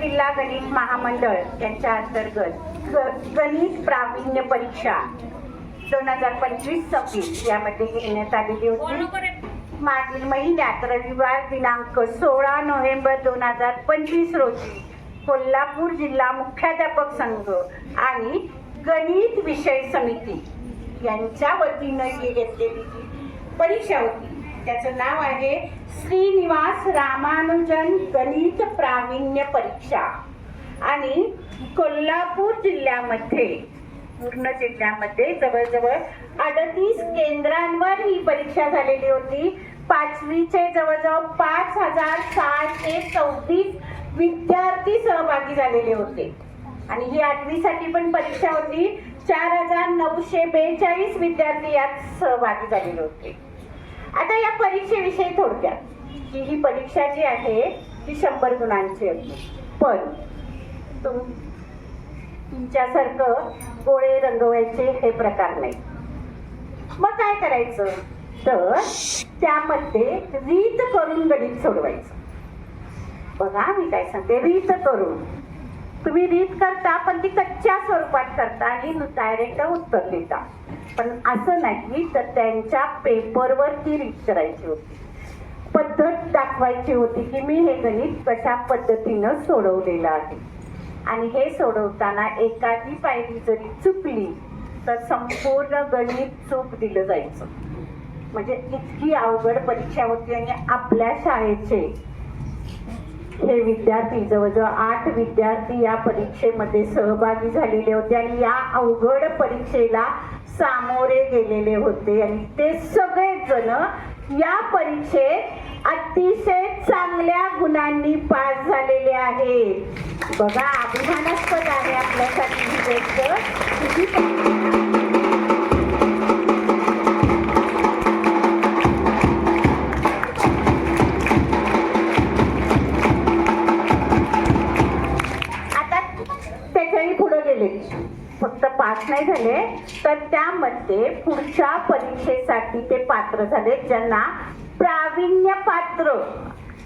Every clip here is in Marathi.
जिल्हा गणित महामंडळ यांच्या अंतर्गत ग- गणित प्रावीण्य परीक्षा दोन हजार पंचवीस सव्वीस यामध्ये घेण्यात आलेली होती. मागील महिन्यात रविवार दिनांक सोळा नोव्हेंबर दोन हजार पंचवीस रोजी कोल्हापूर जिल्हा मुख्याध्यापक संघ आणि गणित विषय समिती यांच्या वतीनं ही घेतलेली परीक्षा होती. त्याचं नाव आहे श्रीनिवास रामानुजन गणित प्रावीण्य परीक्षा. आणि कोल्हापूर जिल्ह्यामध्ये पूर्ण जिल्ह्यामध्ये जवळजवळ अडतीस केंद्रांवर ही परीक्षा झालेली होती. पाचवीचे जवळजवळ पाच हजार सहाशे चौतीस विद्यार्थी सहभागी झालेले होते. आणि ही आठवीसाठी पण परीक्षा होती. चार हजार नऊशे बेचाळीस विद्यार्थी यात सहभागी झालेले होते. आता या परीक्षेविषयी थोडक्यात. की ही परीक्षा जी आहे ती शंभर गुणांची असते. पण तुम तुमच्यासारखं गोळे रंगवायचे हे प्रकार नाही. मग काय करायचं? तर त्यामध्ये रीत करून गणित सोडवायचं. बघा मी काय सांगते. रीत करून. तुम्ही रीत करता पण ती कच्च्या स्वरूपात करता आणि डायरेक्ट उत्तर देता. पण असं नाही तर त्यांच्या पेपरवर ती करायची होती. पद्धत दाखवायची होती की मी हे गणित कशा पद्धतीनं सोडवलेलं आहे. आणि हे सोडवताना एखादी पायरी जरी चुकली तर संपूर्ण गणित चूक दिलं जायचं. म्हणजे इतकी अवघड परीक्षा होती आणि आपल्या शाळेचे हे विद्यार्थी जवळजवळ आठ विद्यार्थी या परीक्षेमध्ये सहभागी झालेले होते. आणि या अवघड परीक्षेला सामोरे गेलेले होते. आणि ते सगळेच जण या परीक्षेत अतिशय चांगल्या गुणांनी पास झालेले आहेत. बघा अभिमानास्पद आहे आपल्यासाठी ही गोष्ट. पास नाही झाले तर त्यामध्ये पुढच्या परीक्षेसाठी ते पात्र झाले ज्यांना प्रावीण्य पात्र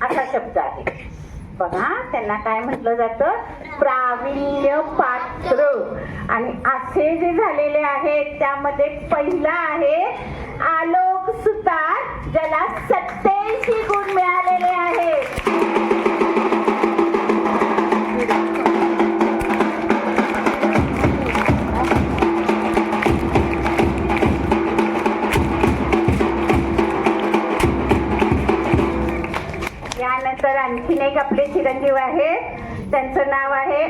असा शब्द आहे. बघा त्यांना काय म्हटलं जातं? प्रावीण्य पात्र. आणि असे जे झालेले आहेत त्यामध्ये पहिला आहे आलोक सुतार ज्याला सत्याऐंशी गुण मिळालेले आहेत. नाव आहे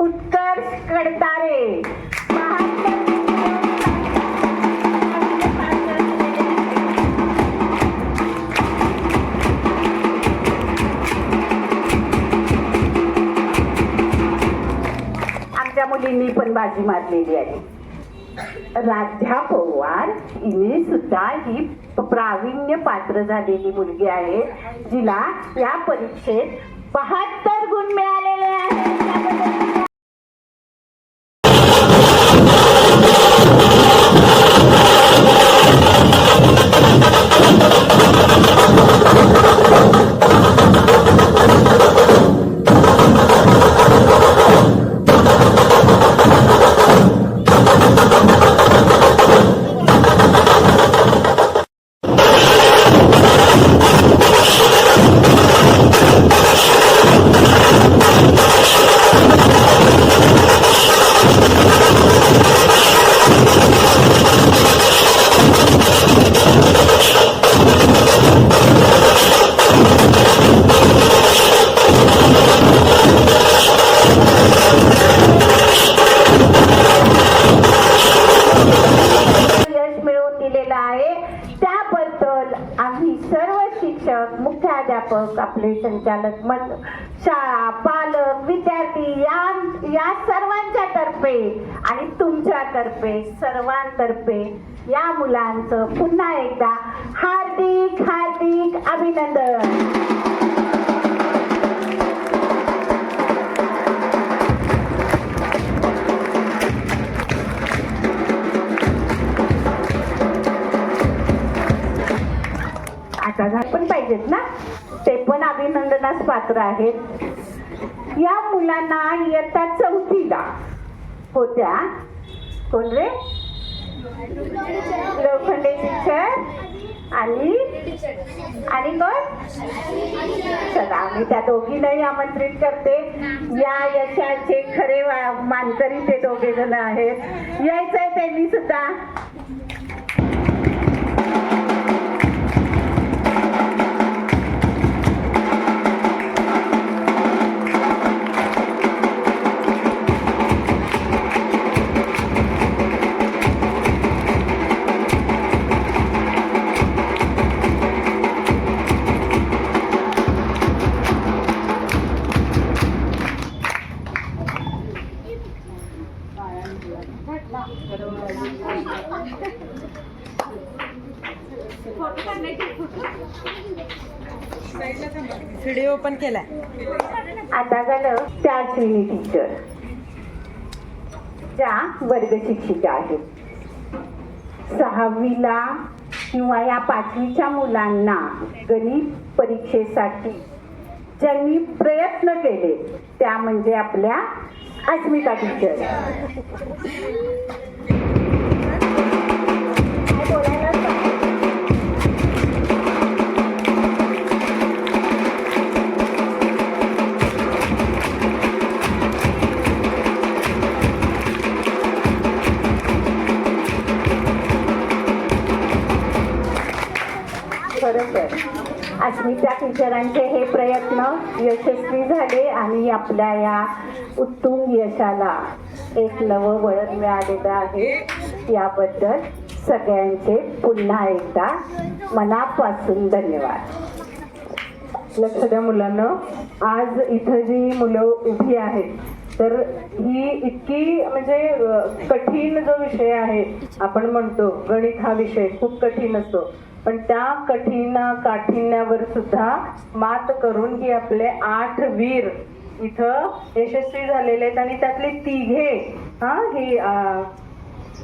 उत्कर्ष कडतारे आमच्या मुलींनी पण बाजी मारलेली आहे. राध्या पवार हिने सुद्धा ही प्रावीण्य पात्र झालेली मुलगी आहे. जिला या परीक्षेत बहात्तर गुण मिळालेले आहेत. प्राध्यापक आपले संचालक मंडळ शाळा पालक विद्यार्थी या या सर्वांच्या तर्फे आणि तुमच्या तर्फे सर्वांतर्फे या मुलांचं पुन्हा एकदा हार्दिक हार्दिक अभिनंदन. पण पाहिजेत ना? ते पण अभिनंदनास पात्र आहेत. या मुलांना इयत्ता चौथीला होत्या. कोण रे? लोखंडे टीचर आणि आणि कोण? चला मी त्या दोघींनाही आमंत्रित करते. या यशाचे खरे वा- मानकरी ते दोघे जण आहेत. यायचंय त्यांनी सुद्धा. व्हिडिओ पण केलाय. आता झालं त्या श्रीनी टीचर ज्या वर्ग शिक्षिका आहेत. सहावीला किंवा या पाचवीच्या मुलांना गणित परीक्षेसाठी ज्यांनी प्रयत्न केले त्या म्हणजे आपल्या अस्मिता टीचर अस्मिता टीचरांचे हे प्रयत्न यशस्वी झाले आणि आपल्या या उत्तुंग यशाला एक नवं वळण मिळालेलं आहे. याबद्दल सगळ्यांचे पुन्हा एकदा मनापासून धन्यवाद. लक्ष द्या मुलांना आज इथं जी मुलं उभी आहेत तर ही इतकी म्हणजे कठीण जो विषय आहे आपण म्हणतो गणित हा विषय खूप कठीण असतो. पण त्या कठीण काठिण्यावर सुद्धा मात करून ही आपले आठ वीर इथं यशस्वी झालेले आहेत. आणि त्यातले तिघे हा ही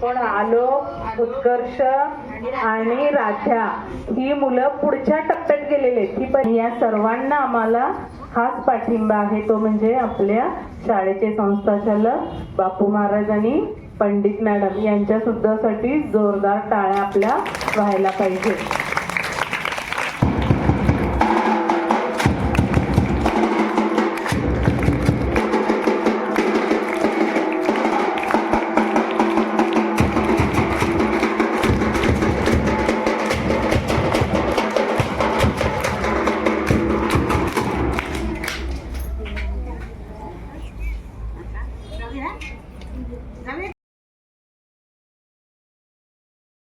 कोण? आलोक उत्कर्ष आणि राध्या. ही मुलं पुढच्या टप्प्यात गेलेले आहेत. ही पण या सर्वांना आम्हाला हाच पाठिंबा आहे. तो म्हणजे आपल्या शाळेचे संस्थाचालक बापू महाराज आणि पंडित मॅडम यांच्या जोरदार टाळ्या आपल्या व्हायला पाहिजे.